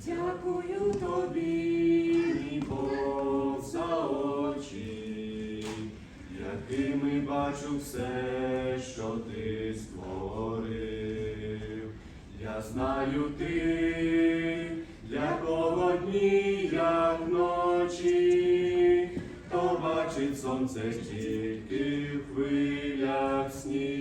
Дякую тобі, мій Бог, за очі, якими бачу все, що ти створив. Я знаю ти, для кого дні, як ночі, хто бачить сонце тільки в хвилях снів.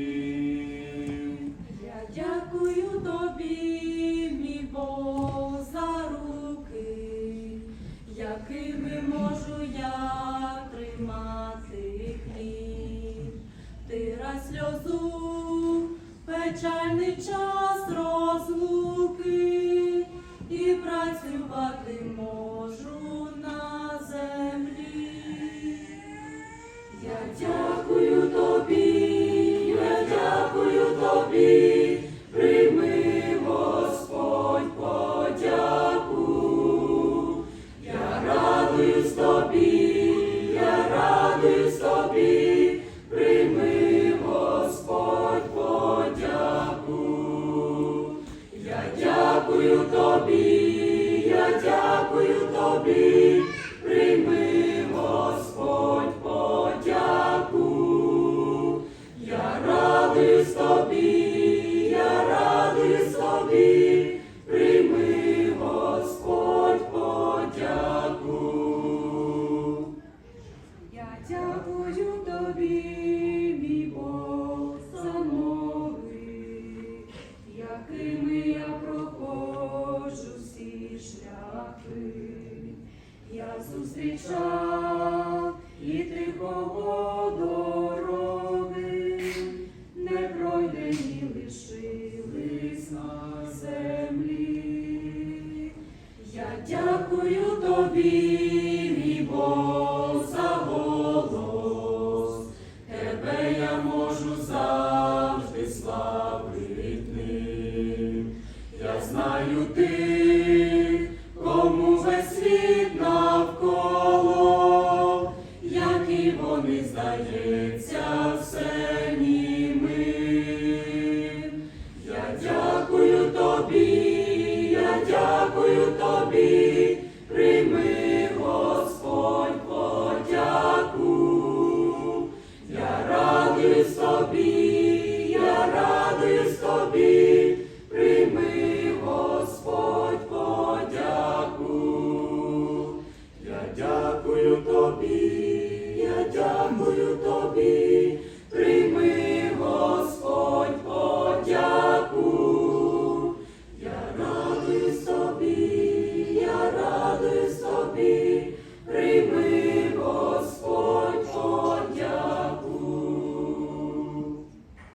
Печальний час розлуки, і працювати можу тобі, прийми, Господь, подяку. Я радий тобі, зустрічав і тихого дороги, не пройдені лишились на землі. Я дякую тобі, мій. Тебе я можу завжди славити. Я знаю ти, тобі, прийми, Господь, подяку. Я радий тобі, я радий тобі, прийми.